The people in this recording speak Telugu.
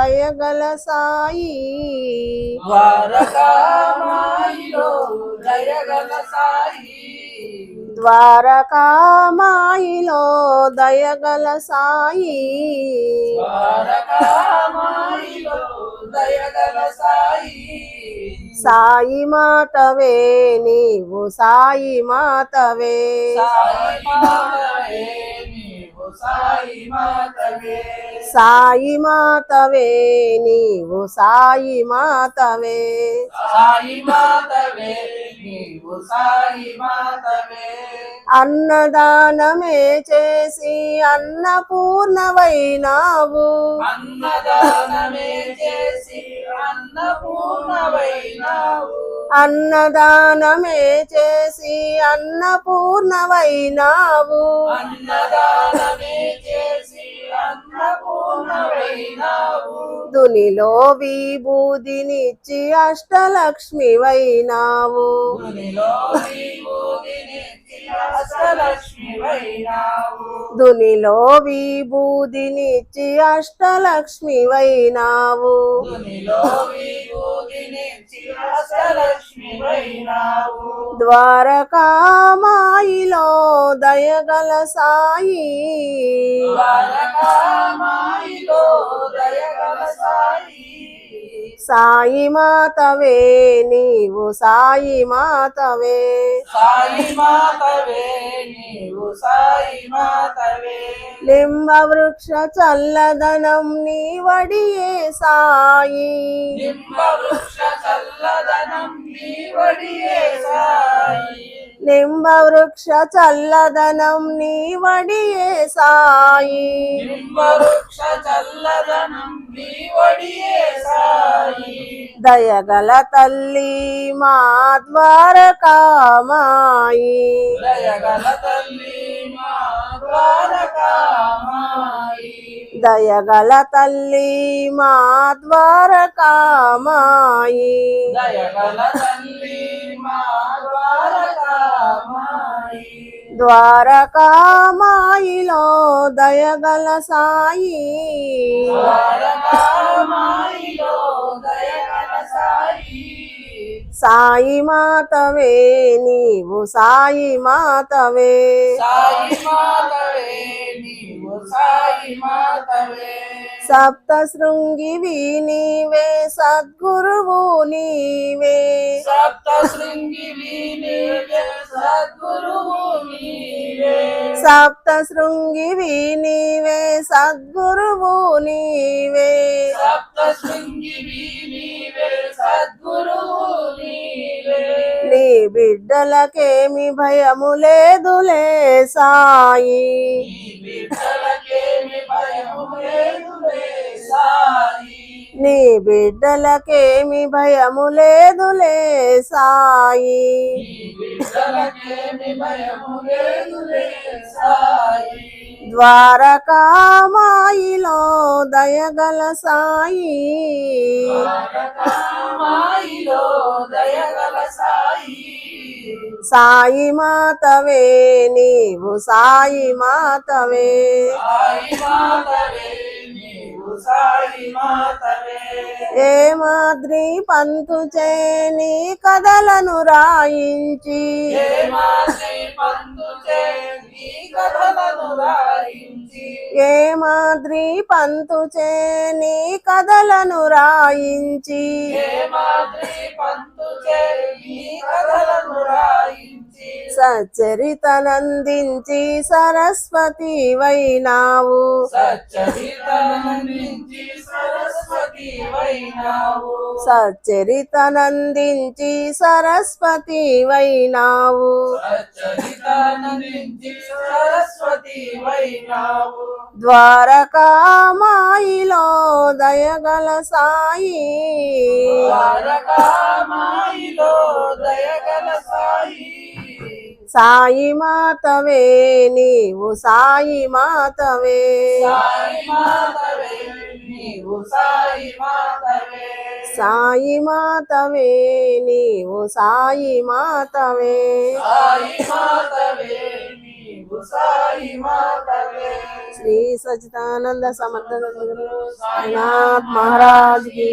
దయగల సాయి దయగల సాయి ద్వారకామాయిలో దయగల సాయి సాయి మాతవే నీవు సాయి మాతవే సాయి మాతవే. నీవు సాయి మాతవే సాయి మాతవే నీవు సాయి మాతవే. సాయి మాతవే నీవు సాయి మాతవే. అన్నదానమే చేసి అన్నపూర్ణవైనావు అన్నదానమే చేసి అన్నపూర్ణవైనావు అన్నదానమే చేసి అన్నపూర్ణవైనావు అన్నదానమే అన్నపూర్ణవైనావు దునిలో విభూదినిచ్చి అష్టలక్ష్మివైనావు దునిలో విభూదినిచ్చి అష్టలక్ష్మివైనావు. మునిలో నీవు దినిచ్చి అష్టలక్ష్మివైనావు. ద్వారకామాయిలో దయగల సాయి. ద్వారకామాయిలో దయగల సాయి. సాయి మాతవే నీవు సాయి మాతవే. సాయి మాతవే నీవు సాయి మాతవే. లింబ వృక్ష చల్లదనం నీ వడియే సాయి. నింబ వృక్ష చల్లదనం నీ వడియే సాయి. లింబ వృక్ష చల్లదనం నీ వడియే సాయి. నింబ వృక్ష చల్లదనం నీ వడియే సాయి. దయగల తల్లి మా ద్వారకామాయి దయగల తల్లి మా ద్వారకామాయి దయగల తల్లి మా ద్వారకామాయి దయగల తల్లి మా ద్వారకామాయి ద్వారకామాయిలో దయగల సాయి. సాయి మాతవే నీవు. సాయి మాతవే సప్త శృంగివి నీవే సద్గురువు నీవే. సప్త శృంగివి నీవే నీవే. సప్త శృంగివి నీవే సద్గురువు నీవే సప్త శృంగివి నీవే సద్గురువు నీవే నీ బిడ్డలకేమి భయము లేదులే సాయి నీ బిడ్డలకేమి భయము లేదులే సాయి నీ బిడ్డలకేమి భయము లేదులే సాయి. ద్వారకామాయిలో దయగల సాయి. సాయి మాతవే నీవు సాయి మాతవే. సాయి మాతవే నీవు సాయి మాతవే ఏ మాద్రి పంతు చేని కథలను రాయించి. ఏ మాద్రి పంతు చేని కథలను రాయించి. ఏ మాద్రి పందుచే నీ కథలను రాయించి. సచ్చరితనందించి సరస్వతి వైనావు. సచ్చరితనందించి సరస్వతి వైనావు. ద్వారకామాయిలో దయగల సాయి. ద్వారకామాయిలో సాయి మాతవే నీవు సాయి మాతవే. సాయి మాతవే నీవు సాయి మాతవే. శ్రీ సచిదానంద సమర్థ మహారాజ్ గీ